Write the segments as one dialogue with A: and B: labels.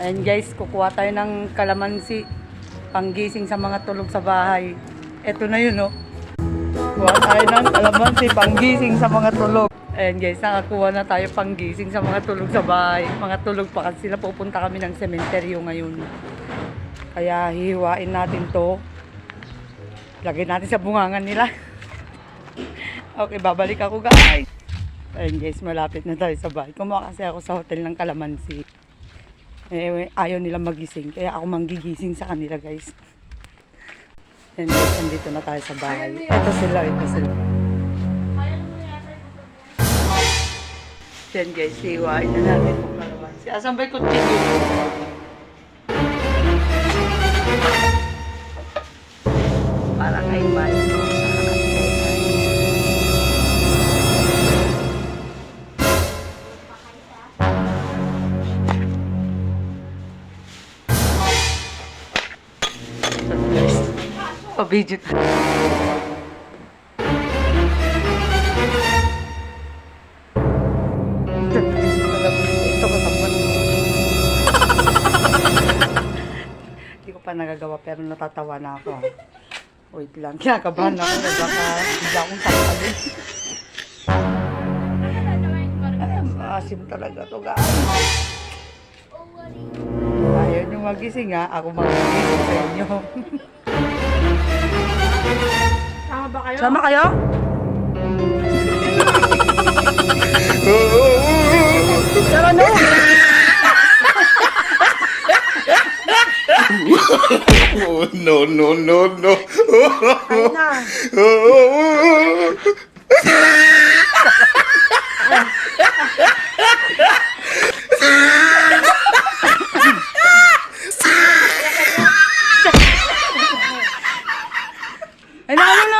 A: Ayan guys, kukuha tayo ng kalamansi. Panggising sa mga tulog sa bahay. Eto na yun, oh. Kuha tayo ng kalamansi, panggising sa mga tulog. Ayan guys, nakakuha na tayo panggising sa mga tulog sa bahay. Mga tulog pa kasi sila pupunta kami ng sementeryo ngayon. Kaya hihiwain natin to. Lagay natin sa bungangan nila. okay, babalik ako guys. Ayun guys, malapit na tayo sa bahay. Kumuha kasi ako sa hotel ng Kalamansi. Eh, ayaw nila magising. Kaya ako manggigising sa kanila guys. Guys, nandito na tayo sa bahay. Ito sila, ito sila. Yan guys, hiwain na natin yung Kalamansi. Asan ba yung kutsilyo? Para kay Manny. Pa-video. Hindi ko pa nagagawa pero natatawa na ako. Wait lang, kinakabahan ako. Baka bigla akong sakalin. Maasim talaga to guys. Ayaw nyo magising ha. Ako magising sa inyo.
B: Tama ba kayo?
A: Sama kayo? Tara no!
C: Oh, no, no, no, no.
B: Ayun na.
A: Ay, na, tara na!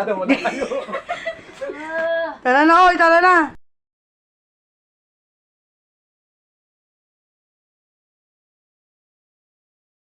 A: Tara na, oy, tara na!